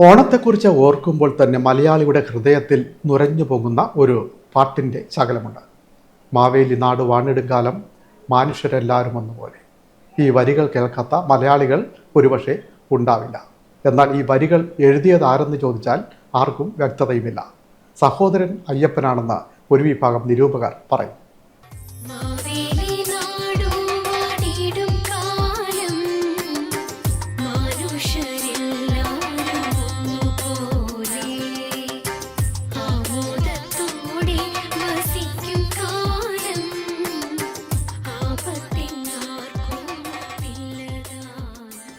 ഓണത്തെക്കുറിച്ച് ഓർക്കുമ്പോൾ തന്നെ മലയാളിയുടെ ഹൃദയത്തിൽ നുരഞ്ഞു പോകുന്ന ഒരു പാട്ടിന്റെ ശകലമുണ്ട്. മാവേലി നാട് വാണിടുംകാലം മനുഷ്യരെല്ലാവരും ഒന്നുപോലെ. ഈ വരികൾ കേൾക്കാത്ത മലയാളികൾ ഒരുപക്ഷെ ഉണ്ടാവില്ല. എന്നാൽ ഈ വരികൾ എഴുതിയത് ആരെന്ന് ചോദിച്ചാൽ ആർക്കും വ്യക്തതയുമില്ല. സഹോദരൻ അയ്യപ്പനാണെന്ന് ഒരു വിഭാഗം നിരൂപകർ പറയും.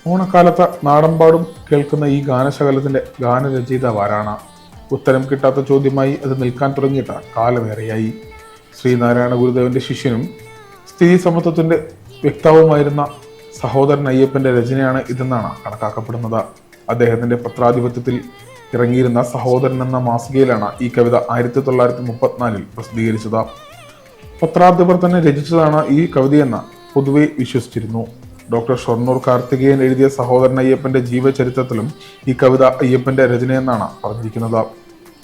ഓണക്കാലത്ത് നാടൻപാടും കേൾക്കുന്ന ഈ ഗാനശകലത്തിന്റെ ഗാനരചയിതാവ് ആരാണ് ഉത്തരം കിട്ടാത്ത ചോദ്യമായി അത് നിൽക്കാൻ തുടങ്ങിയിട്ട കാലമേറെയായി. ശ്രീനാരായണ ഗുരുദേവന്റെ ശിഷ്യനും സ്ത്രീ സമത്വത്തിന്റെ വ്യക്താവുമായിരുന്ന സഹോദരൻ അയ്യപ്പന്റെ രചനയാണ് ഇതെന്നാണ് കണക്കാക്കപ്പെടുന്നത്. അദ്ദേഹത്തിന്റെ പത്രാധിപത്യത്തിൽ ഇറങ്ങിയിരുന്ന സഹോദരൻ എന്ന മാസികയിലാണ് ഈ കവിത ആയിരത്തി തൊള്ളായിരത്തി മുപ്പത്തിനാലിൽ പ്രസിദ്ധീകരിച്ചത്. പത്രാധിപർ തന്നെ രചിച്ചതാണ് ഈ കവിതയെന്ന് പൊതുവെ വിശ്വസിച്ചിരുന്നു. ഡോക്ടർ ഷൊർണൂർ കാർത്തികേയൻ എഴുതിയ സഹോദരൻ അയ്യപ്പന്റെ ജീവചരിത്രത്തിലും ഈ കവിത അയ്യപ്പന്റെ രചനയെന്നാണ് പറഞ്ഞിരിക്കുന്നത്.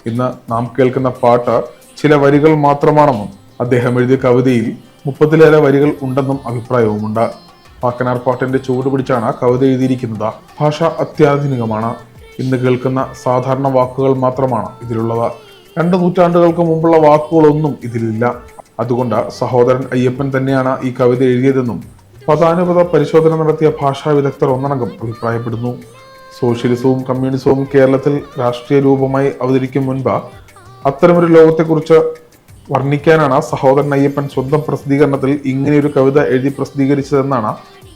ഇന്ന് നാം കേൾക്കുന്ന പാട്ട് ചില വരികൾ മാത്രമാണെന്നും അദ്ദേഹം എഴുതിയ കവിതയിൽ മുപ്പത്തിലേറെ വരികൾ ഉണ്ടെന്നും അഭിപ്രായവുമുണ്ട്. പാക്കനാർ പാട്ടിന്റെ ചുവട് പിടിച്ചാണ് കവിത എഴുതിയിരിക്കുന്നത്. ഭാഷ അത്യാധുനികമാണ്. ഇന്ന് കേൾക്കുന്ന സാധാരണ വാക്കുകൾ മാത്രമാണ് ഇതിലുള്ളത്. രണ്ട് നൂറ്റാണ്ടുകൾക്ക് മുമ്പുള്ള വാക്കുകളൊന്നും ഇതിലില്ല. അതുകൊണ്ട് സഹോദരൻ അയ്യപ്പൻ തന്നെയാണ് ഈ കവിത എഴുതിയതെന്നും പദാനുപത പരിശോധന നടത്തിയ ഭാഷാ വിദഗ്ധർ ഒന്നടങ്കം അഭിപ്രായപ്പെടുന്നു. സോഷ്യലിസവും കമ്മ്യൂണിസവും കേരളത്തിൽ രാഷ്ട്രീയ രൂപമായി അവതരിക്കും മുൻപ് അത്തരമൊരു ലോകത്തെക്കുറിച്ച് വർണിക്കാനാണ് സഹോദരൻ അയ്യപ്പൻ സ്വന്തം പ്രസിദ്ധീകരണത്തിൽ ഇങ്ങനെയൊരു കവിത എഴുതി പ്രസിദ്ധീകരിച്ചതെന്നാണ്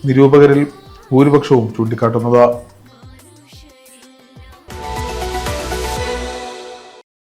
നിരൂപകരിൽ ഭൂരിപക്ഷവും ചൂണ്ടിക്കാട്ടുന്നത്.